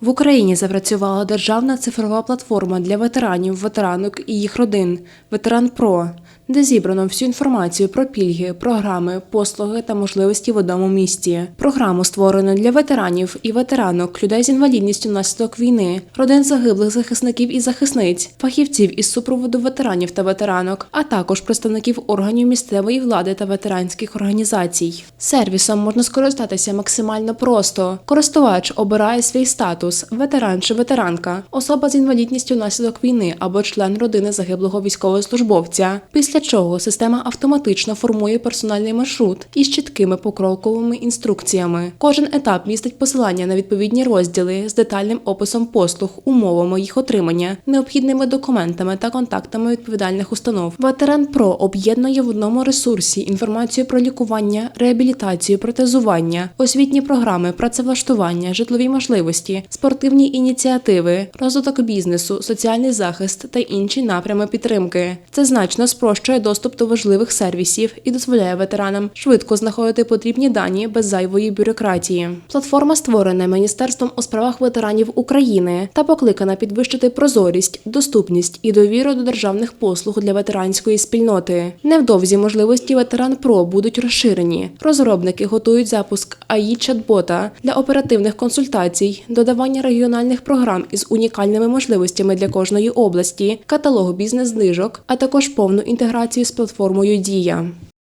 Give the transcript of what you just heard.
В Україні запрацювала державна цифрова платформа для ветеранів, ветеранок і їх родин. Ветеран Про, де зібрано всю інформацію про пільги, програми, послуги та можливості в одному місті. Програму створено для ветеранів і ветеранок, людей з інвалідністю внаслідок війни, родин загиблих захисників і захисниць, фахівців із супроводу ветеранів та ветеранок, а також представників органів місцевої влади та ветеранських організацій. Сервісом можна скористатися максимально просто. Користувач обирає свій статус ветеран чи ветеранка, особа з інвалідністю внаслідок війни або член родини загиблого військовослужбовця. Після чого система автоматично формує персональний маршрут із чіткими покроковими інструкціями. Кожен етап містить посилання на відповідні розділи з детальним описом послуг, умовами їх отримання, необхідними документами та контактами відповідальних установ. Ветеран Про об'єднує в одному ресурсі інформацію про лікування, реабілітацію, протезування, освітні програми, працевлаштування, житлові можливості, спортивні ініціативи, розвиток бізнесу, соціальний захист та інші напрями підтримки. Це значно спрощує доступ до важливих сервісів і дозволяє ветеранам швидко знаходити потрібні дані без зайвої бюрократії. Платформа створена Міністерством у справах ветеранів України та покликана підвищити прозорість, доступність і довіру до державних послуг для ветеранської спільноти. Невдовзі можливості ветеран Про будуть розширені. Розробники готують запуск АІ чат-бота для оперативних консультацій, додавання регіональних програм із унікальними можливостями для кожної області, каталог бізнес-знижок, а також повну інтеграцію з платформою Дія.